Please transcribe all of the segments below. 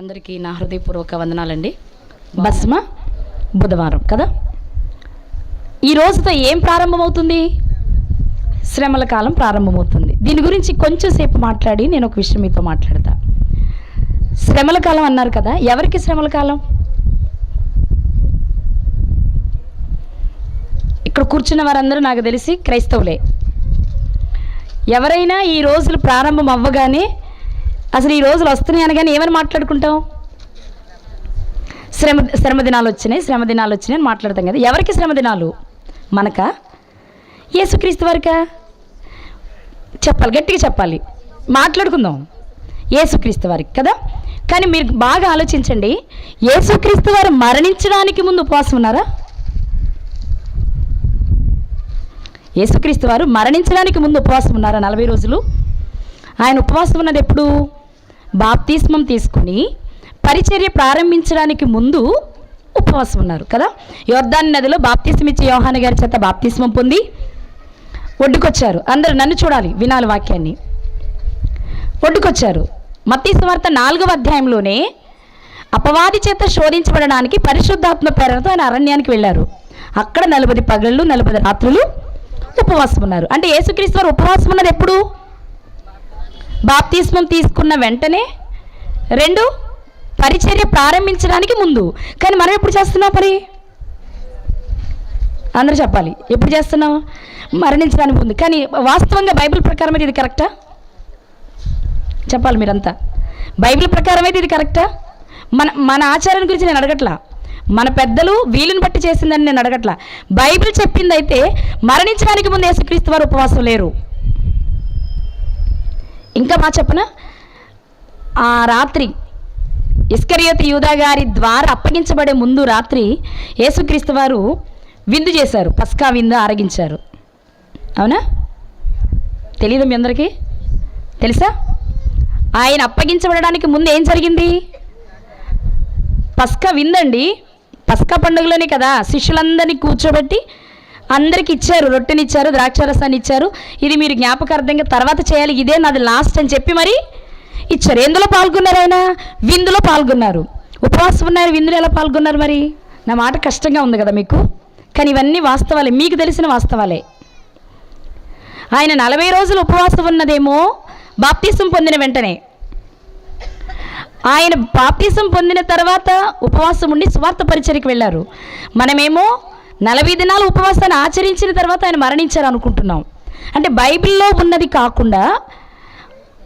అందరికీ నా హృదయపూర్వక వందనాలండి. భస్మ బుధవారం కదా? ఈ రోజుతో ఏం ప్రారంభమవుతుంది? శ్రమల కాలం ప్రారంభమవుతుంది. దీని గురించి కొంచెం సేపు మాట్లాడి నేను ఒక విషయం మీతో మాట్లాడతా. శ్రమల కాలం అన్నారు కదా ఎవరికి శ్రమల కాలం? ఇక్కడ కూర్చున్న వారందరూ నాకు తెలిసి క్రైస్తవులే. ఎవరైనా ఈ రోజులు ప్రారంభం అవ్వగానే అసలు ఈ రోజులు వస్తున్నాయి అనగానే ఏమని మాట్లాడుకుంటాం శ్రమ శ్రమ దినాలు వచ్చినాయి శ్రమ దినాలు వచ్చినాయి అని మాట్లాడతాం కదా. ఎవరికి శ్రమ దినాలు మనకా? యేసుక్రీస్తు వారికా? చెప్పాలి గట్టిగా చెప్పాలి. మాట్లాడుకుందాం. యేసుక్రీస్తు వారికి కదా? కానీ మీరు బాగా ఆలోచించండి. యేసుక్రీస్తు వారు మరణించడానికి ముందు ఉపవాసం ఉన్నారా? యేసుక్రీస్తు వారు మరణించడానికి ముందు ఉపవాసం ఉన్నారా నలభై రోజులు? ఆయన ఉపవాసం ఉన్నది ఎప్పుడు? బాప్తిస్మం తీసుకుని పరిచర్య ప్రారంభించడానికి ముందు ఉపవాసం ఉన్నారు కదా? యోర్ధాన్ నదిలో బాప్తిస్మం ఇచ్చే యోహాన్ గారి చేత బాప్తిస్మం పొంది ఒడ్డుకొచ్చారు. అందరూ నన్ను చూడాలి వినాలి వాక్యాన్ని. ఒడ్డుకొచ్చారు. మత్తీసువార్త నాలుగవ అధ్యాయంలోనే అపవాది చేత శోధించబడడానికి పరిశుద్ధాత్మ ప్రేరణతో ఆయన అరణ్యానికి వెళ్ళారు. అక్కడ నలభై పగళ్ళు నలభై రాత్రులు ఉపవాసం ఉన్నారు అంటే యేసుక్రీస్తు వారు ఉపవాసం ఉన్నది ఎప్పుడు? బాప్తిస్మం తీసుకున్న వెంటనే రెండు పరిచర్య ప్రారంభించడానికి ముందు. కానీ మనం ఎప్పుడు చేస్తున్నాం పని? అందరూ చెప్పాలి. ఎప్పుడు చేస్తున్నాం మరణించడానికి ముందు. కానీ వాస్తవంగా బైబిల్ ప్రకారం అయితే ఇది కరెక్టా? చెప్పాలి మీరంతా. బైబిల్ ప్రకారం అయితే ఇది కరెక్టా? మన మన ఆచారం గురించి నేను అడగట్లా. మన పెద్దలు వీలుని బట్టి చేసిందని నేను అడగట్లా. బైబిల్ చెప్పింది అయితే మరణించడానికి ముందు యేసుక్రీస్తు వారు ఉపవాసం లేరు. ఇంకా మా చెప్పన? ఆ రాత్రి ఇస్కరియోతి యూదా గారి ద్వారా అప్పగించబడే ముందు రాత్రి యేసుక్రీస్తు వారు విందు చేశారు. పస్కా విందు ఆరగించారు. అవునా? తెలియదు మీ అందరికీ? తెలుసా? ఆయన అప్పగించబడడానికి ముందు ఏం జరిగింది? పస్కా విందండి. పస్కా పండుగలోనే కదా శిష్యులందరినీ కూర్చోబెట్టి అందరికి ఇచ్చారు రొట్టెనిచ్చారు ద్రాక్షారసాన్ని ఇచ్చారు. ఇది మీరు జ్ఞాపకార్థంగా తర్వాత చేయాలి ఇదే నాది లాస్ట్ అని చెప్పి మరి ఇచ్చారు. ఎందులో పాల్గొన్నారు ఆయన? విందులో పాల్గొన్నారు. ఉపవాసం ఉన్నారు విందులో ఎలా పాల్గొన్నారు మరి? నా మాట కష్టంగా ఉంది కదా మీకు? కానీ ఇవన్నీ వాస్తవాలే మీకు తెలిసిన వాస్తవాలే. ఆయన నలభై రోజులు ఉపవాసం ఉన్నదేమో బాప్తీసం పొందిన వెంటనే. ఆయన బాప్తీసం పొందిన తర్వాత ఉపవాసం ఉండి స్వార్థ పరిచర్యకి వెళ్ళారు. మనమేమో నలభై దినాలు ఉపవాసాన్ని ఆచరించిన తర్వాత ఆయన మరణించారు అనుకుంటున్నాం అంటే బైబిల్లో ఉన్నది కాకుండా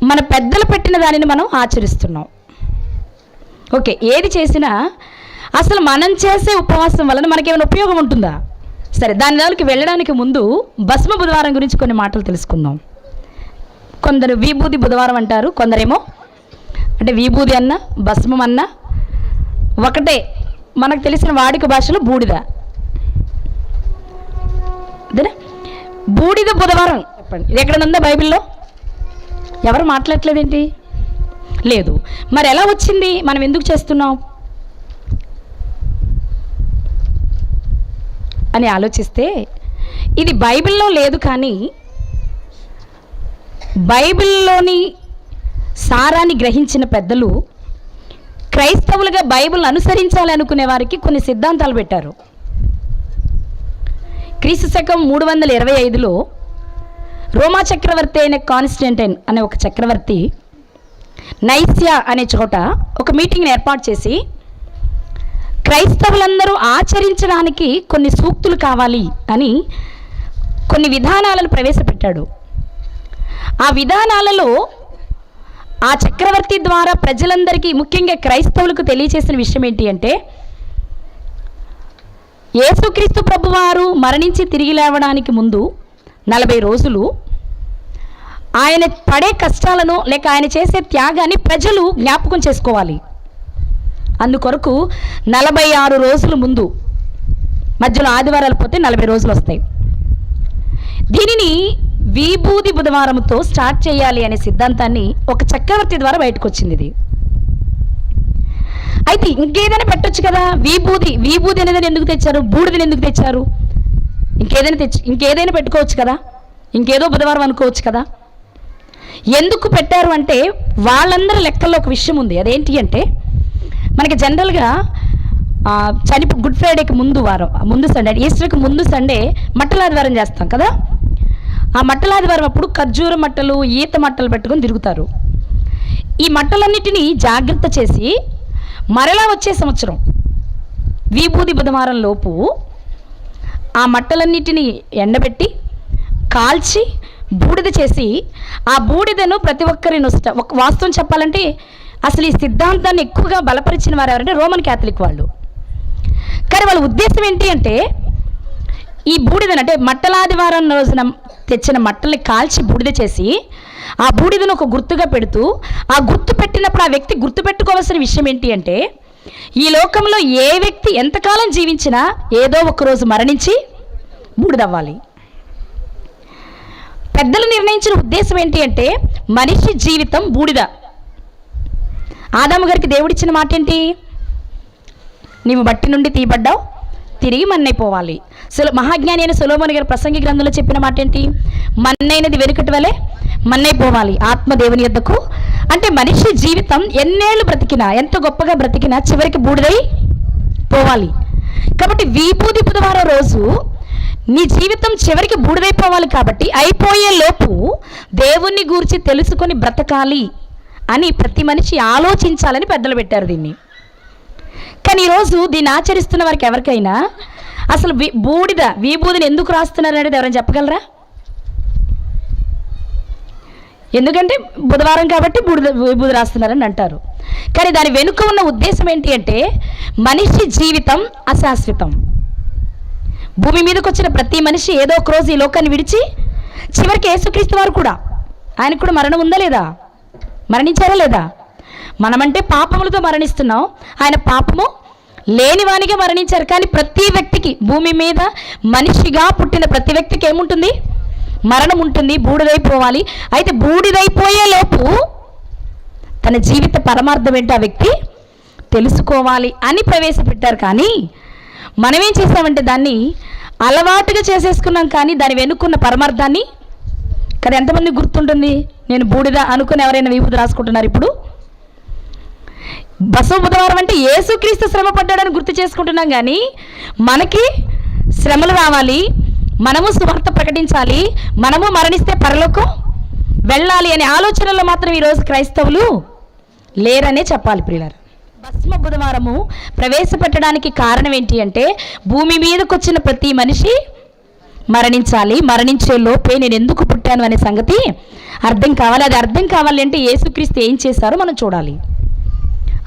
మన పెద్దలు పెట్టిన దానిని మనం ఆచరిస్తున్నాం. ఓకే ఏది చేసినా అసలు మనం చేసే ఉపవాసం వలన మనకేమైనా ఉపయోగం ఉంటుందా? సరే దాని దానికి వెళ్ళడానికి ముందు భస్మ బుధవారం గురించి కొన్ని మాటలు తెలుసుకుందాం. కొందరు విభూది బుధవారం అంటారు కొందరేమో అంటే విభూది అన్న భస్మం అన్న ఒకటే మనకు తెలిసిన వాడిక భాషలో బూడిద. అదేనా? బూడిద బుధవారం. చెప్పండి. ఇది ఎక్కడ ఉందా బైబిల్లో? ఎవరు మాట్లాడలేదేంటి లేదు. మరి ఎలా వచ్చింది? మనం ఎందుకు చేస్తున్నాం? అని ఆలోచిస్తే ఇది బైబిల్లో లేదు కానీ బైబిల్లోని సారాన్ని గ్రహించిన పెద్దలు క్రైస్తవులుగా బైబిల్ అనుసరించాలి అనుకునే వారికి కొన్ని సిద్ధాంతాలు పెట్టారు. క్రీస్తు శకం మూడు వందల ఇరవై ఐదులో రోమా చక్రవర్తి అయిన కాన్స్టెంటైన్ అనే ఒక చక్రవర్తి నైస్యా అనే చోట ఒక మీటింగ్ని ఏర్పాటు చేసి క్రైస్తవులందరూ ఆచరించడానికి కొన్ని సూక్తులు కావాలి అని కొన్ని విధానాలను ప్రవేశపెట్టాడు. ఆ విధానాలలో ఆ చక్రవర్తి ద్వారా ప్రజలందరికీ ముఖ్యంగా క్రైస్తవులకు తెలియచేసిన విషయం ఏంటి అంటే యేసుక్రీస్తు ప్రభువారు మరణించి తిరిగి లేవడానికి ముందు నలభై రోజులు ఆయన పడే కష్టాలను లేక ఆయన చేసే త్యాగాన్ని ప్రజలు జ్ఞాపకం చేసుకోవాలి. అందుకొరకు నలభై ఆరు రోజుల ముందు మధ్యలో ఆదివారాలు పోతే నలభై రోజులు వస్తాయి. దీనిని విభూది బుధవారంతో స్టార్ట్ చేయాలి అనే సిద్ధాంతాన్ని ఒక చక్రవర్తి ద్వారా బయటకు వచ్చింది ఇది. అయితే ఇంకేదైనా పెట్టొచ్చు కదా? విభూది విభూది అనేది ఎందుకు తెచ్చారు? బూడిదని ఎందుకు తెచ్చారు? ఇంకేదైనా తెచ్చి ఇంకేదైనా పెట్టుకోవచ్చు కదా? ఇంకేదో బుధవారం అనుకోవచ్చు కదా? ఎందుకు పెట్టారు అంటే వాళ్ళందరి లెక్కల్లో ఒక విషయం ఉంది. అదేంటి అంటే మనకి జనరల్గా ఆ, చనిపో గుడ్ ఫ్రైడేకి ముందు వారం ముందు సండే ఈస్టర్కి ముందు సండే మట్టలాదివారం చేస్తాం కదా? ఆ మట్టలాదివారం అప్పుడు ఖర్జూర మట్టలు ఈత మట్టలు పెట్టుకొని తిరుగుతారు. ఈ మట్టలన్నిటినీ జాగ్రత్త చేసి మరలా వచ్చే సంవత్సరం విభూది బుధవారం లోపు ఆ మట్టలన్నిటినీ ఎండబెట్టి కాల్చి బూడిద చేసి ఆ బూడిదను ప్రతి ఒక్కరి నొస్ట ఒక వాస్తవం చెప్పాలంటే అసలు ఈ సిద్ధాంతాన్ని ఎక్కువగా బలపరిచిన వారు ఎవరంటే రోమన్ క్యాథలిక్ వాళ్ళు. కానీ వాళ్ళ ఉద్దేశం ఏంటి అంటే ఈ బూడిదను అంటే మట్టలాదివారం రోజున తెచ్చిన మట్టల్ని కాల్చి బూడిద చేసి ఆ బూడిదను ఒక గుర్తుగా పెడుతూ ఆ గుర్తు పెట్టినప్పుడు ఆ వ్యక్తి గుర్తు పెట్టుకోవాల్సిన విషయం ఏంటి అంటే ఈ లోకంలో ఏ వ్యక్తి ఎంతకాలం జీవించినా ఏదో ఒక రోజు మరణించి బూడిదవ్వాలి. పెద్దలు నిర్ణయించిన ఉద్దేశం ఏంటి అంటే మనిషి జీవితం బూడిద. ఆదాము గారికి దేవుడిచ్చిన మాట ఏంటి నీవు బట్టి నుండి తీయబడ్డావు తిరిగి మన్నైపోవాలి సుల మహాజ్ఞాని అయిన సులోమని గారి ప్రసంగి గ్రంథంలో చెప్పిన మాట ఏంటి మన్నైనది వెనుకటి వలె మన్నైపోవాలి ఆత్మదేవుని యొద్దకు. అంటే మనిషి జీవితం ఎన్నేళ్ళు బ్రతికినా ఎంత గొప్పగా బ్రతికినా చివరికి బూడిదై పోవాలి. కాబట్టి వీపూది బుధవారం రోజు నీ జీవితం చివరికి బూడిదైపోవాలి కాబట్టి అయిపోయే లోపు దేవుణ్ణి గూర్చి తెలుసుకొని బ్రతకాలి అని ప్రతి మనిషి ఆలోచించాలని పెద్దలు పెట్టారు దీన్ని. కానీ ఈరోజు దీన్ని ఆచరిస్తున్న వారికి ఎవరికైనా అసలు వి- బూడిద విభూదిని ఎందుకు రాస్తున్నారు అనేది ఎవరైనా చెప్పగలరా? ఎందుకంటే బుధవారం కాబట్టి బూడిద విభూది రాస్తున్నారని అంటారు. కానీ దాని వెనుక ఉన్న ఉద్దేశం ఏంటి అంటే మనిషి జీవితం అశాశ్వతం. భూమి మీదకి వచ్చిన ప్రతి మనిషి ఏదో ఒక రోజు ఈ లోకాన్ని విడిచి చివరికి యేసుక్రీస్తు వారు కూడా ఆయనకు కూడా మరణం ఉందా లేదా? మరణించారా లేదా? మనమంటే పాపములతో మరణిస్తున్నాం. ఆయన పాపము లేనివానిగా మరణించారు. కానీ ప్రతి వ్యక్తికి భూమి మీద మనిషిగా పుట్టిన ప్రతి వ్యక్తికి ఏముంటుంది? మరణం ఉంటుంది. బూడిదైపోవాలి. అయితే బూడిదైపోయే లోపు తన జీవిత పరమార్థం ఏంటో ఆ వ్యక్తి తెలుసుకోవాలి అని ప్రవేశపెట్టారు. కానీ మనమేం చేసామంటే దాన్ని అలవాటుగా చేసేసుకున్నాం. కానీ దాని వెనుక్కున్న పరమార్థాన్ని కదా ఎంతమంది గుర్తుంటుంది? నేను బూడిద అనుకుని ఎవరైనా విభూతి రాసుకుంటున్నారు ఇప్పుడు? బసవ బుధవారం అంటే ఏసుక్రీస్తు శ్రమ పడ్డాడని గుర్తు చేసుకుంటున్నాం కానీ మనకి శ్రమలు రావాలి మనము సువార్త ప్రకటించాలి మనము మరణిస్తే పరలోకం వెళ్ళాలి అనే ఆలోచనలో మాత్రం ఈరోజు క్రైస్తవులు లేరనే చెప్పాలి ప్రియులారు. భస్మ బుధవారము ప్రవేశపెట్టడానికి కారణం ఏంటి అంటే భూమి మీదకు వచ్చిన ప్రతి మనిషి మరణించాలి మరణించే లోపే నేను ఎందుకు పుట్టాను అనే సంగతి అర్థం కావాలి. అది అర్థం కావాలి అంటే యేసుక్రీస్తు ఏం చేశారో మనం చూడాలి.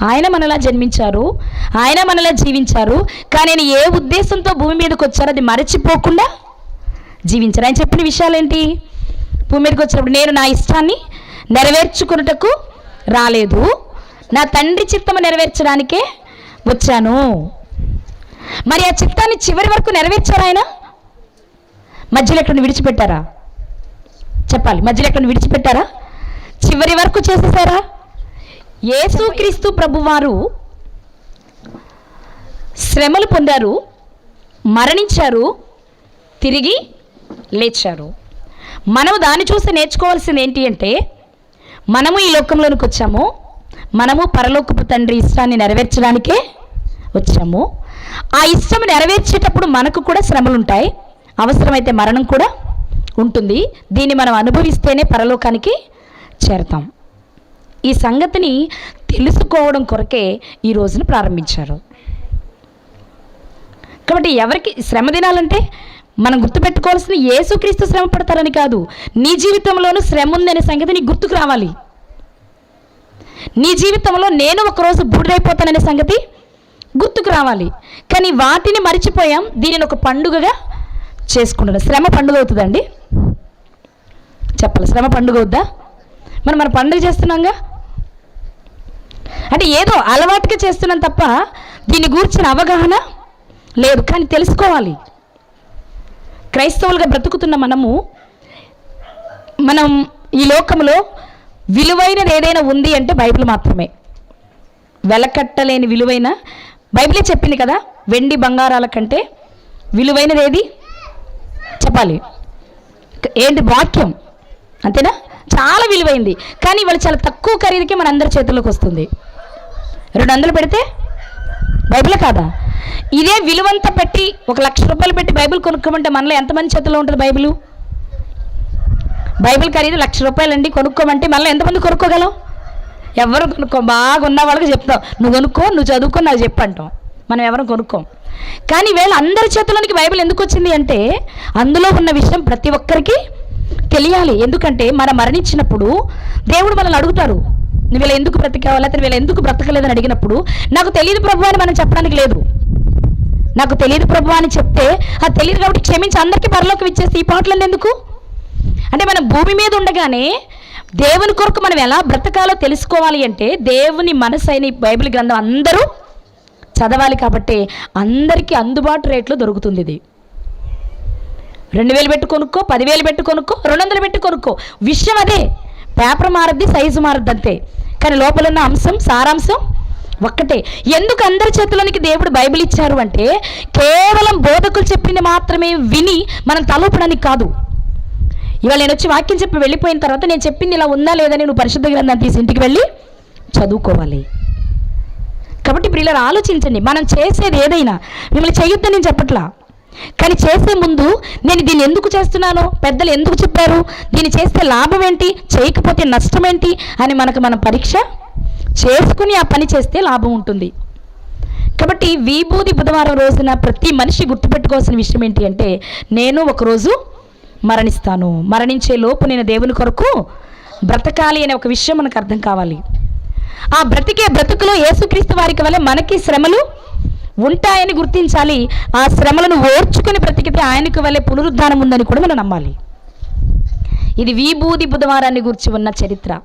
ఆయన మనలా జన్మించారు ఆయన మనలా జీవించారు కానీ ఆయన ఏ ఉద్దేశంతో భూమి మీదకి వచ్చారో అది మరచిపోకుండా జీవించారు. ఆయన చెప్పిన విషయాలు ఏంటి భూమి మీదకి వచ్చినప్పుడు నేను నా ఇష్టాన్ని నెరవేర్చుకున్నటకు రాలేదు. నా తండ్రి చిత్తము నెరవేర్చడానికే వచ్చాను. మరి ఆ చిత్తాన్ని చివరి వరకు నెరవేర్చారు ఆయన? మధ్యలో ఎక్కడ విడిచిపెట్టారా? చెప్పాలి. మధ్యలో ఎక్కడ విడిచిపెట్టారా? చివరి వరకు చేసేసారా? యేసుక్రీస్తు ప్రభువారు శ్రమలు పొందారు మరణించారు తిరిగి లేచారు. మనము దాన్ని చూసి నేర్చుకోవాల్సింది ఏంటి అంటే మనము ఈ లోకంలోనికి వచ్చాము. మనము పరలోకపు తండ్రి ఇష్టాన్ని నెరవేర్చడానికే వచ్చాము. ఆ ఇష్టం నెరవేర్చేటప్పుడు మనకు కూడా శ్రమలు ఉంటాయి అవసరమైతే మరణం కూడా ఉంటుంది. దీన్ని మనం అనుభవిస్తేనే పరలోకానికి చేరతాం. ఈ సంగతిని తెలుసుకోవడం కొరకే ఈ రోజున ప్రారంభించారు. కాబట్టి ఎవరికి శ్రమ దినాలంటే మనం గుర్తుపెట్టుకోవాల్సిన యేసుక్రీస్తు శ్రమ పడతారని కాదు. నీ జీవితంలోనూ శ్రమ ఉందనే సంగతి నీకు గుర్తుకు రావాలి. నీ జీవితంలో నేను ఒకరోజు బూడిదైపోతాననే సంగతి గుర్తుకు రావాలి. కానీ వాటిని మర్చిపోయాం. దీనిని ఒక పండుగగా చేసుకుంటున్నాం. శ్రమ పండుగ అవుతుందండి. చెప్పాలి? శ్రమ పండుగ అవుద్దా? మనం మన పండుగ చేస్తున్నాంగా? అంటే ఏదో అలవాటుగా చేస్తున్నాం తప్ప దీని గూర్చిన అవగాహన లేదు. కానీ తెలుసుకోవాలి. క్రైస్తవులుగా బ్రతుకుతున్న మనము మనం ఈ లోకంలో విలువైనది ఏదైనా ఉంది అంటే బైబిల్ మాత్రమే. వెలకట్టలేని విలువైన బైబిలే చెప్పింది కదా వెండి బంగారాల కంటే విలువైనది ఏది? చెప్పాలి. ఏంటి వాక్యం? అంతేనా? చాలా విలువైంది. కానీ ఇవాళ చాలా తక్కువ ఖరీదుకే మన అందరి చేతుల్లోకి వస్తుంది. రెండు వందలు పెడితే బైబిల్ కాదా? ఇదే విలువంతా పెట్టి ఒక లక్ష రూపాయలు పెట్టి బైబిల్ కొనుక్కోమంటే మనలో ఎంతమంది చేతిలో ఉంటుంది బైబిల్? బైబిల్ ఖరీదు లక్ష రూపాయలండి కొనుక్కోమంటే మనలో ఎంతమంది కొనుక్కోగలం? ఎవరు కొనుక్కో బాగా ఉన్న వాళ్ళకి చెప్తాం. నువ్వు కొనుక్కో నువ్వు చదువుకో నాకు చెప్పంటాం మనం ఎవరు కొనుక్కోం. కానీ వేళ అందరి చేతుల్లోనికి బైబిల్ ఎందుకు వచ్చింది అంటే అందులో ఉన్న విషయం ప్రతి ఒక్కరికి తెలియాలి. ఎందుకంటే మనం మరణించినప్పుడు దేవుడు మనల్ని అడుగుతారు నువ్వు ఎందుకు బ్రతికావా అతను వీళ్ళ ఎందుకు బ్రతకలేదని అడిగినప్పుడు నాకు తెలియదు ప్రభు అని మనం చెప్పడానికి లేదు. నాకు తెలియదు ప్రభు అని చెప్తే అది తెలియదు కాబట్టి క్షమించి అందరికీ పరలోకి ఇచ్చేసి ఈ పాటలు ఎందుకు? అంటే మనం భూమి మీద ఉండగానే దేవుని కొరకు మనం ఎలా బ్రతకాలో తెలుసుకోవాలి అంటే దేవుని మనసు అయిన ఈ బైబిల్ గ్రంథం అందరూ చదవాలి కాబట్టి అందరికీ అందుబాటు రేట్లో దొరుకుతుంది ఇది. రెండు వేలు పెట్టుకొనుక్కో పదివేలు పెట్టుకొనుక్కో రెండు వందలు పెట్టుకొనుక్కో. విషయం అదే. పేపర్ మారద్ది సైజు మారద్ది అంతే కానీ లోపల ఉన్న అంశం సారాంశం ఒక్కటే. ఎందుకు అందరి చేతిలోనికి దేవుడు బైబిల్ ఇచ్చారు అంటే కేవలం బోధకులు చెప్పింది మాత్రమే విని మనం తలూపడానికి కాదు. ఇవాళ నేను వచ్చి వాక్యం చెప్పి వెళ్ళిపోయిన తర్వాత నేను చెప్పింది ఇలా ఉందా లేదని నువ్వు పరిశుద్ధ గ్రంథాన్ని తీసి ఇంటికి వెళ్ళి చదువుకోవాలి. కాబట్టి ఇప్పుడు ఇలా ఆలోచించండి. మనం చేసేది ఏదైనా. మిమ్మల్ని చేయొద్దని నేను చెప్పట్లా. కానీ చేసే ముందు నేను దీన్ని ఎందుకు చేస్తున్నాను? పెద్దలు ఎందుకు చెప్పారు? దీన్ని చేస్తే లాభం ఏంటి? చేయకపోతే నష్టం ఏంటి? అని మనకు మన పరీక్ష చేసుకుని ఆ పని చేస్తే లాభం ఉంటుంది. కాబట్టి విభూది బుధవారం రోజున ప్రతి మనిషి గుర్తుపెట్టుకోవాల్సిన విషయం ఏంటి అంటే నేను ఒకరోజు మరణిస్తాను. మరణించే లోపు నేను దేవుని కొరకు బ్రతకాలి అనే ఒక విషయం మనకు అర్థం కావాలి. ఆ బ్రతికే బ్రతుకులో యేసుక్రీస్తు వారికి వల్ల మనకి శ్రమలు ఉంటాయని గుర్తించాలి. ఆ శ్రమలను ఓర్చుకుని బ్రతికితే ఆయనకు వల్లే పునరుద్ధానం ఉందని కూడా మనం నమ్మాలి. ఇది విభూది బుధవారాన్ని గురించి ఉన్న చరిత్ర.